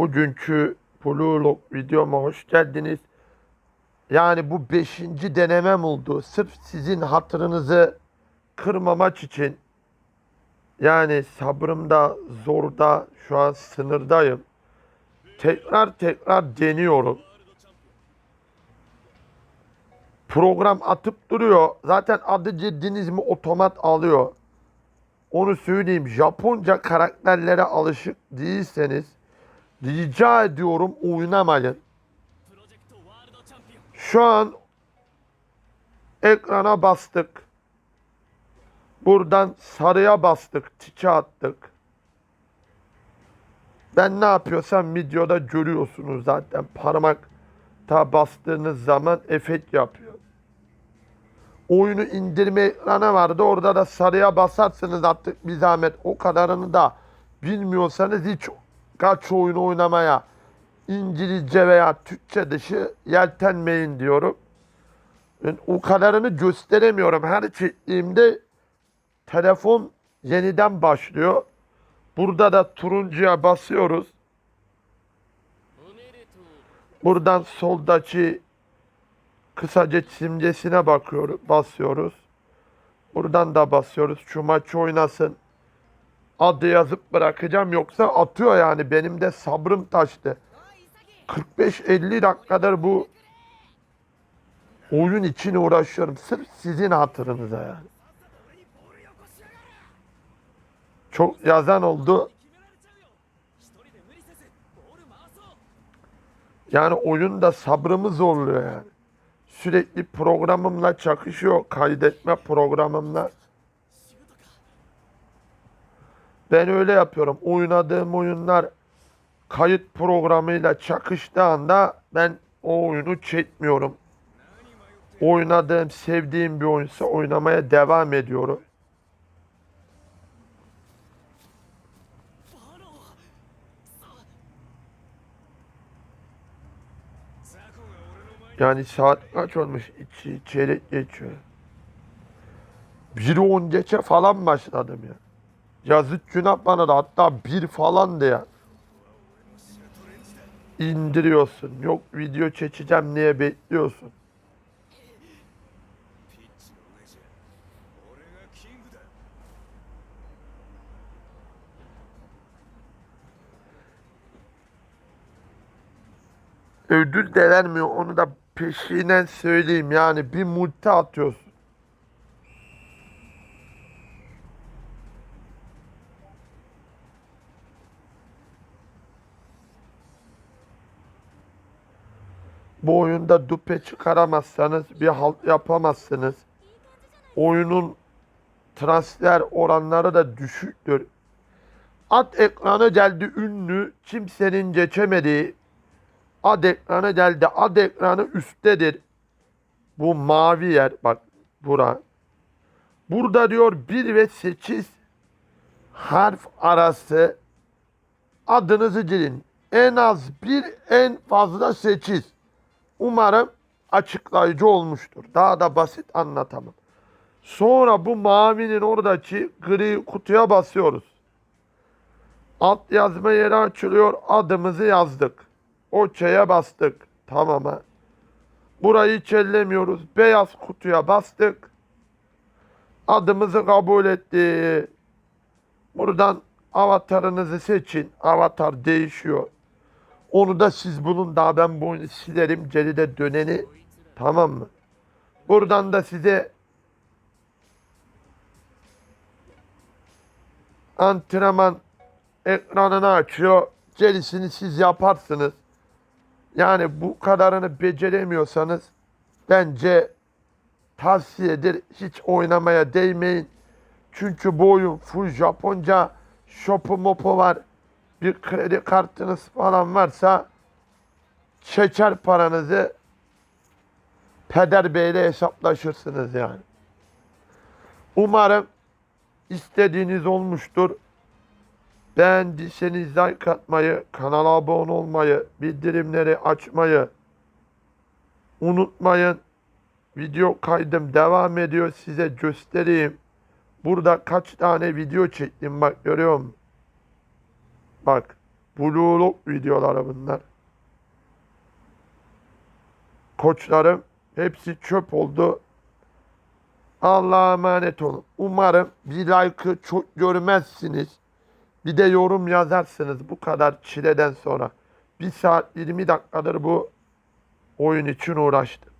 Bugünkü Blue videoma hoş geldiniz. Yani bu beşinci denemem oldu. Sırf sizin hatırınızı kırmamak için. Yani sabrımda zorda şu an sınırdayım. Tekrar tekrar deniyorum. Program atıp duruyor. Zaten adı ciddiniz mi otomat alıyor. Onu söyleyeyim. Japonca karakterlere alışık değilseniz rica ediyorum oynamayın. Şu an ekrana bastık. Buradan sarıya bastık. Tike attık. Ben ne yapıyorsam videoda görüyorsunuz zaten. Parmakta bastığınız zaman efekt yapıyor. Oyunu indirme ekranı vardı. Orada da sarıya basarsınız artık bir zahmet. O kadarını da bilmiyorsanız hiç kaç oyun oynamaya İngilizce veya Türkçe dışı yeltenmeyin diyorum. Ben o kadarını gösteremiyorum. Her çektiğimde telefon yeniden başlıyor. Burada da turuncuya basıyoruz. Buradan soldaki kısaca simgesine bakıyoruz, basıyoruz. Buradan da basıyoruz. Şu maç oynasın. Adı yazıp bırakacağım yoksa atıyor yani. Benim de sabrım taştı. 45-50 dakikadır bu oyun için uğraşıyorum. Sırf sizin hatırınıza yani. Çok yazan oldu. Yani oyunda sabrımı zorluyor yani. Sürekli programımla çakışıyor. Kaydetme programımla. Ben öyle yapıyorum. Oynadığım oyunlar kayıt programıyla çakıştığı anda ben o oyunu çekmiyorum. Oynadığım, sevdiğim bir oyunsa oynamaya devam ediyorum. Yani saat kaç olmuş? İki çeyrek geçiyor. Bir on geçe falan başladım ya. Yazık günah bana da hatta bir falan ya. İndiriyorsun. Yok video çekeceğim niye bekliyorsun? Ödül de vermiyor onu da peşinden söyleyeyim yani bir multi atıyorsun. Bu oyunda dupe çıkaramazsanız bir halt yapamazsınız. Oyunun transfer oranları da düşüktür. At ekranı geldi ünlü, kimsenin geçemediği ad ekranı geldi. Ad ekranı üsttedir. Bu mavi yer bak bura. Burada diyor 1 ve 8 harf arası adınızı girin. En az bir en fazla 8. Umarım açıklayıcı olmuştur. Daha da basit anlatamam. Sonra bu mavinin oradaki gri kutuya basıyoruz. Alt yazma yeri açılıyor. Adımızı yazdık. Okey'e bastık. Tamama. Burayı hiç ellemiyoruz. Beyaz kutuya bastık. Adımızı kabul etti. Buradan avatarınızı seçin. Avatar değişiyor. Onu da siz bulun. Daha ben bu oyunu silerim. Geride döneni. Tamam mı? Buradan da size antrenman ekranını açıyor. Gerisini siz yaparsınız. Yani bu kadarını beceremiyorsanız bence tavsiyedir. Hiç oynamaya değmeyin. Çünkü bu oyun full Japonca şopu mopu var. Bir kredi kartınız falan varsa çeker paranızı Peder Bey'le hesaplaşırsınız yani. Umarım istediğiniz olmuştur. Beğendiyseniz like atmayı, kanala abone olmayı, bildirimleri açmayı unutmayın. Video kaydım devam ediyor. Size göstereyim. Burada kaç tane video çektim bak görüyor musun? Bak Bluelog videoları bunlar. Koçlarım hepsi çöp oldu. Allah'a emanet olun. Umarım bir like'ı çok görmezsiniz. Bir de yorum yazarsınız bu kadar çileden sonra. 1 saat 20 dakikadır bu oyun için uğraştım.